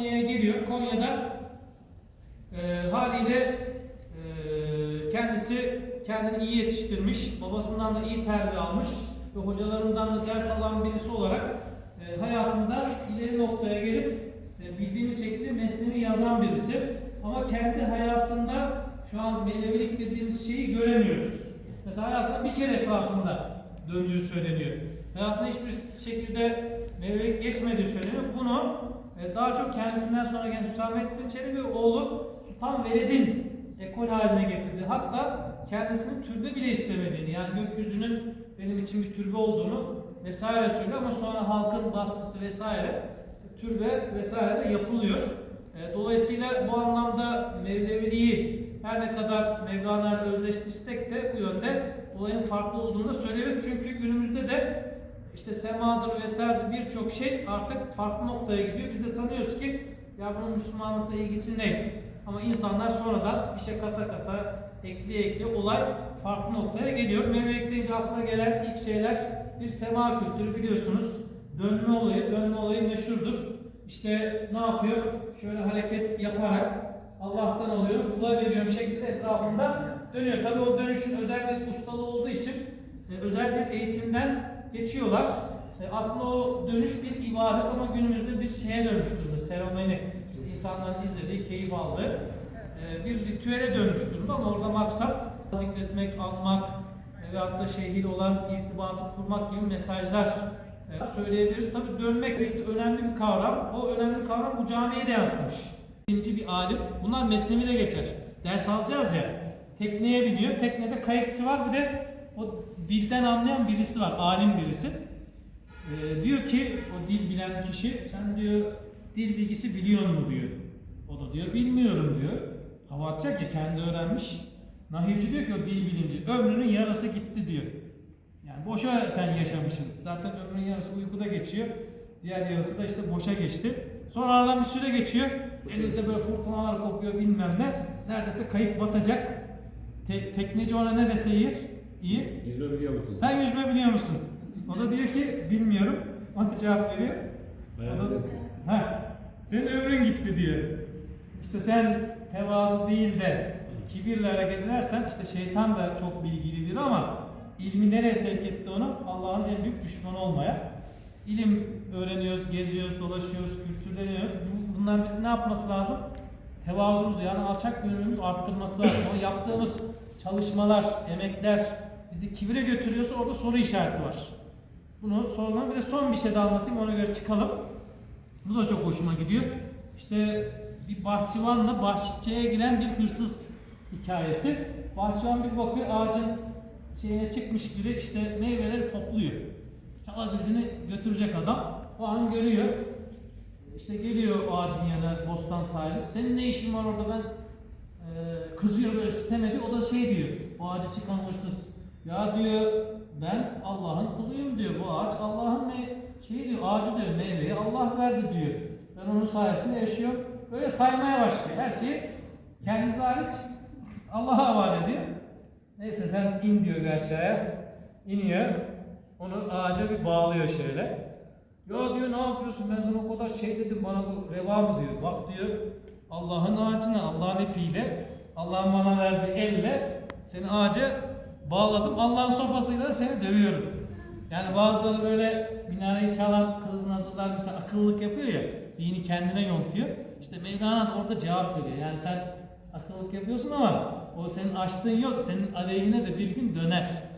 Konya'ya geliyor. Konya'da e, haliyle e, kendisi kendini iyi yetiştirmiş, babasından da iyi terbiye almış ve hocalarından da ders alan birisi olarak e, hayatında ileri noktaya gelip e, bildiğimiz şekilde mesleğini yazan birisi. Ama kendi hayatında şu an melevilik dediğimiz şeyi göremiyoruz. Mesela hayatında bir kere etrafında döndüğü söyleniyor. Hayatında hiçbir şekilde melevilik geçmediği söyleniyor. Bunu e, daha çok kendisinden sonra gelen Hüsamettin Çelebi oğlu Sultan Veled'in ekol haline getirdi. Hatta kendisinin türbe bile istemediğini yani gökyüzünün benim için bir türbe olduğunu vesaire söylüyor ama sonra halkın baskısı vesaire türbe vesaire de yapılıyor. E, Dolayısıyla bu anlamda Mevleviliği her ne kadar Mevlana ile de bu yönde olayın farklı olduğunu da söyleyebiliriz. Çünkü günümüzde de işte semadır vesaire birçok şey artık farklı noktaya gidiyor. Biz de sanıyoruz ki ya bunun Müslümanlıkla ilgisi ne? Ama insanlar sonradan bir şey kata kata ekliye ekliye olay farklı noktaya geliyor. Mevlelik deyince akla gelen ilk şeyler bir sema kültürü biliyorsunuz. Dönme olayı, dönme olayı meşhurdur. İşte ne yapıyor? Şöyle hareket yaparak Allah'tan alıyorum, kula veriyorum şeklinde etrafında dönüyor. Tabii o dönüşün özel bir ustalığı olduğu için e, özel bir eğitimden geçiyorlar. E, aslında o dönüş bir ibadet ama günümüzde bir şeye dönüştürüldü. Seremoni, işte insanların izlediği, keyif aldığı e, bir ritüele dönüştürüldü ama orada maksat zikretmek, anmak e, ve hatta şeyhiyle olan irtibatı kurmak gibi mesajlar söyleyebiliriz. Tabii dönmek bir önemli bir kavram. O önemli kavram bu camiye de yansımış. Birinci bir alim. Bunlar mesnevi de geçer. Ders alacağız ya. Tekneye biniyor. Teknede kayıkçı var bir de o dilden anlayan birisi var. Alim birisi. Ee, diyor ki o dil bilen kişi sen diyor dil bilgisi biliyor mu diyor. O da diyor bilmiyorum diyor. Hava atacak ya kendi öğrenmiş. Nahivci diyor ki o dil bilinci ömrünün yarısı gitti diyor. Yani boşa sen yaşamışsın. Zaten ömrünün yarısı uykuda geçiyor. Diğer yarısı da işte boşa geçti. Sonra aradan bir süre geçiyor. Denizde böyle fırtınalar kopuyor bilmem ne. Neredeyse kayık batacak. Te- tekneci ona ne dese iyi? İyi. Yüzme biliyor musun? Sen yüzme biliyor musun? O da diyor ki bilmiyorum. Ona cevap veriyor. O da ha, senin ömrün gitti diyor. İşte sen tevazu değil de kibirle hareket edersen işte şeytan da çok bilgilidir ama ilmi nereye sevk etti onu? Allah'ın en büyük düşmanı olmaya. İlim öğreniyoruz, geziyoruz, dolaşıyoruz, kültürleniyoruz. Bu- Bunlar bizi ne yapması lazım? Tevazumuzu yani alçak gönlümüzü arttırması lazım. O yaptığımız çalışmalar, emekler bizi kibire götürüyorsa orada soru işareti var. Bunu sonradan bir de son bir şey daha anlatayım ona göre çıkalım. Bu da çok hoşuma gidiyor. İşte bir bahçıvanla bahçeye giren bir hırsız hikayesi. Bahçıvan bir bakıyor ağacın şeyine çıkmış biri işte meyveleri topluyor. Çalabildiğini götürecek adam. O an görüyor. İşte geliyor ağacın yanına bostan sahibi. Senin ne işin var orada ben ee, kızıyor böyle sitem ediyor. O da şey diyor. O ağaca çıkan hırsız. Ya diyor ben Allah'ın kuluyum diyor. Bu ağaç Allah'ın ne şey diyor ağacı diyor meyveyi Allah verdi diyor. Ben onun sayesinde yaşıyorum. Böyle saymaya başlıyor. Her şeyi kendisi hariç Allah'a havale ediyor. Neyse sen in diyor bir aşağıya. İniyor. Onu ağaca bir bağlıyor şöyle. Ya diyor ne yapıyorsun ben sana o kadar şey dedim bana bu reva mı diyor. Bak diyor Allah'ın ağacına Allah'ın ipiyle Allah'ın bana verdiği elle seni ağaca bağladım. Allah'ın sopasıyla seni dövüyorum. Yani bazıları böyle minareyi çalan kılıbını hazırlar mesela akıllılık yapıyor ya dini kendine yontuyor. İşte Mevlana da orada cevap veriyor. Yani sen akıllılık yapıyorsun ama o senin açtığın yok. Senin aleyhine de bir gün döner.